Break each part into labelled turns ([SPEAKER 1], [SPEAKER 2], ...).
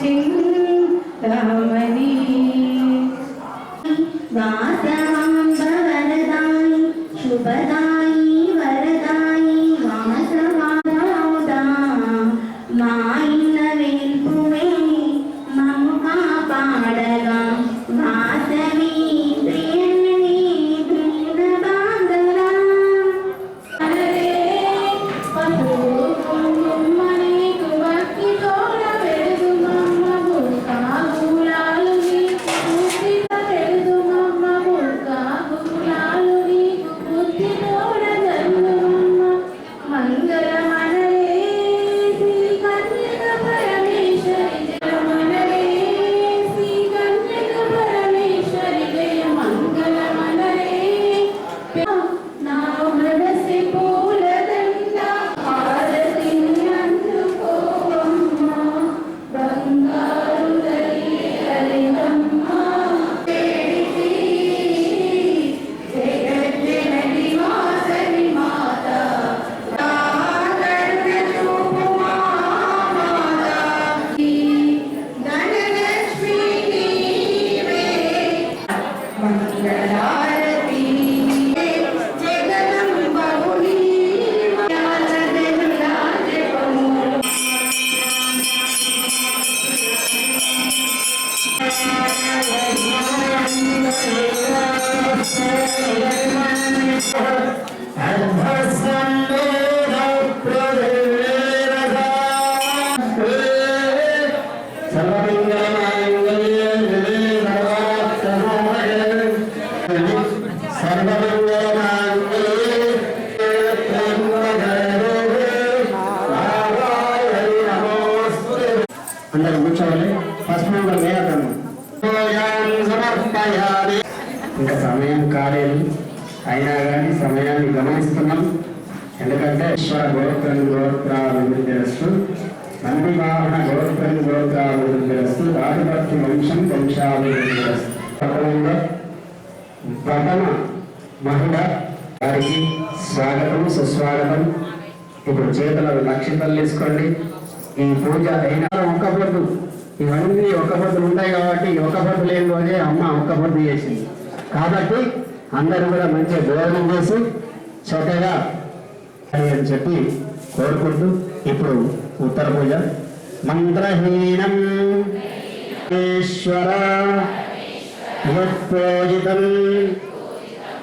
[SPEAKER 1] Thank. అందరూ కూర్చోవాలి. First member వేయకండి ఇంకా సమయం కాలేదు. అయినా కానీ సమయాన్ని గమనిస్తున్నాం. ఎందుకంటే ఈశ్వర గోత్రం గోత్రాభివృద్ధిరస్తు నంది వాహన గోత్రం గోత్రాభివృద్ధిరస్తు రాజభక్తి వంశం వంశాభివృద్ధిరస్తు ప్రథమంగా ప్రథమ మహిళ వారికి స్వాగతం సుస్వాగతం. ఇప్పుడు చేతుల లక్షితలు తీసుకోండి. ఈ పూజ అయినా ఒక్క పొద్దు. ఇవన్నీ ఒక్క పొద్దులు ఉంటాయి కాబట్టి ఒక ఒక్క పొద్దు లేని రోజే అమ్మ ఒక్క పొద్దు చేసింది. కాబట్టి అందరూ కూడా మంచిగా భోజనం చేసి చక్కగా అని చెప్పి కోరుకుంటూ ఇప్పుడు ఉత్తర పూజ. మంత్రహీనం ఈశ్వర
[SPEAKER 2] పూజితం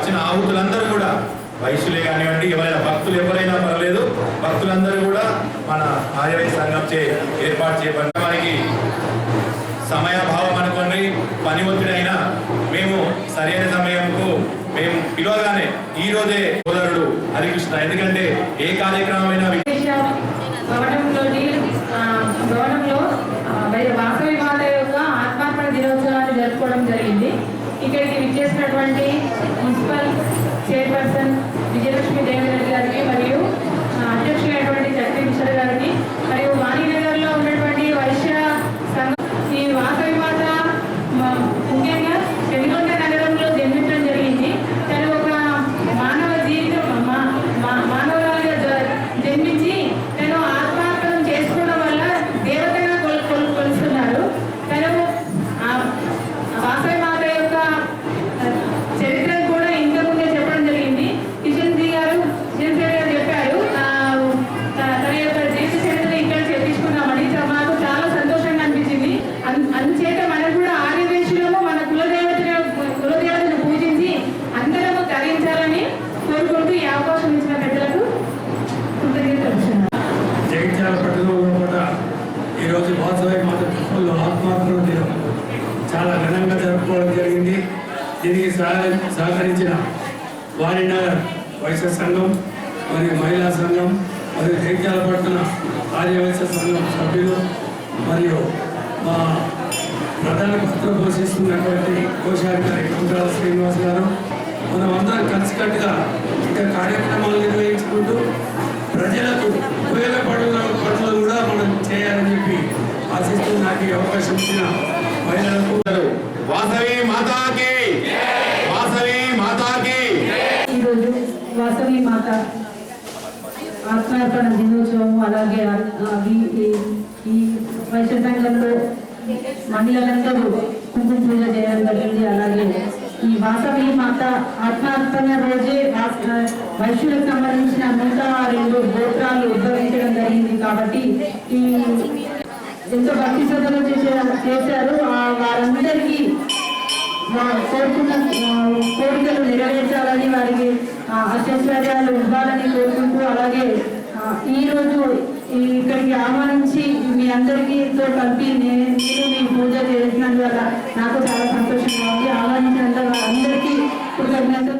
[SPEAKER 2] వచ్చిన ఆహుతులందరూ కూడా వయసులే కానివ్వండి ఎవరైనా భక్తులు ఎవరైనా పర్లేదు భక్తులందరూ కూడా మన ఆర్యవై సంఘం చే ఏర్పాటు చేయబడిన వారికి సమయాభావం అనుకోండి పని ఒత్తిడి మేము సరైన సమయంకు మేము పిలవగానే ఈ రోజే సోదరుడు హరికృష్ణ. ఎందుకంటే ఏ కార్యక్రమమైనా
[SPEAKER 3] అయినా యొక్క ఆత్మార్పణ దినోత్సవాన్ని జరుపుకోవడం జరిగింది. ఇక్కడికి విచ్చేసినటువంటి మున్సిపల్ చైర్పర్సన్ విజయలక్ష్మి దేవేంద్ర గారికి మరియు ఆ, అధ్యక్షులైనటువంటి చక్రి మిశ్ర గారికి మరియు వాణినగర్లో ఉన్నటువంటి వైశ్య సంఘం ఈ వాసవి మాత మ- ముఖ్యంగా పెనుగొండ నగరంలో జన్మించడం జరిగింది తను ఒక మానవ జీవితం మా- మా- మానవురాలుగా జ- జన్మించి తను ఆత్మార్పణం చేసుకోవడం వల్ల దేవతగా కొలు కొలు కొలుస్తున్నారు తను ఆ వాసవి మాత యొక్క ఆ, చరిత్ర కూడా ఇంతకుముందే చెప్పడం జరిగింది కిషన్ జీ గారు కిషన్ జీ గారు చెప్పారు ఆ, త- తన యొక్క జీవిత చరిత్ర ఇక్కడ చెప్పించుకున్నామని చ- మాకు చాలా సంతోషంగా అనిపించింది అన్- అందుచేత మనం కూడా ఆర్యవేశులము మన కులదేవతను కులదేవతను పూజించి అందరము తరించాలని కోరుకుంటూ ఈ అవకాశం ఇచ్చిన పెద్దలకు కృతజ్ఞతలు తెలుపుతున్నాను.
[SPEAKER 4] జగిత్యాల పట్టణంలో కూడా ఈరోజు వాసవి మాత టెంపుల్లో ఆత్మార్పణ దినం చాలా ఘనంగా జరుపుకోవడం జరిగింది దీనికి సహ- సహకరించిన వారినగర్ వైశ్య సంఘం మరియు మహిళా సంఘం మరియు జగిత్యాల పట్టణ ఆర్యవైశ్య సంఘం సభ్యులు మరియు మా ప్రధాన పాత్ర పోషిస్తున్నటువంటి కోశాధికారి కుంటాల శ్రీనివాస్ గారు. మనం అందరం కలిసికట్టుగా ఇంకా కార్యక్రమాలు నిర్వహించుకుంటూ ప్రజలకు ఉపయోగపడిన పనులు కూడా మనం చేయాలని చెప్పి ఆశిస్తూ నాకు ఈ అవకాశం ఇచ్చిన మహిళలకు
[SPEAKER 2] వాసవి మాతాకి వాసవి మాతాకి
[SPEAKER 3] ఈరోజు వాసవి మాత ఆత్మార్పణ దినోత్సవము అలాగే ఈ- ఈ- వైశ్య సంఘంలో మహిళలందరూ కుంకుమ పూజ చేయడం జరిగింది. అలాగే ఈ వాసవి మాత ఆత్మార్పణ రోజే వైశ్యులకు సంబంధించిన నూట రెండు గోత్రాలు ఉద్భవించడం జరిగింది. కాబట్టి ఈ ఎంతో భక్తి శ్రద్ధలు చేశారు. ఆ వారందరికీ కోరుకున్న కోరికలు నెరవేర్చాలని వారికి అష్టైశ్వర్యాలు ఇవ్వాలని కోరుకుంటూ అలాగే ఈరోజు ఇక్కడికి ఆహ్వానించి మీ అందరికీతో కలిపి నేను మీ పూజ చేసినందువల్ల నాకు చాలా సంతోషంగా ఉంది. ఆహ్వానించినందువల్ల అందరికీ కృతజ్ఞతలు.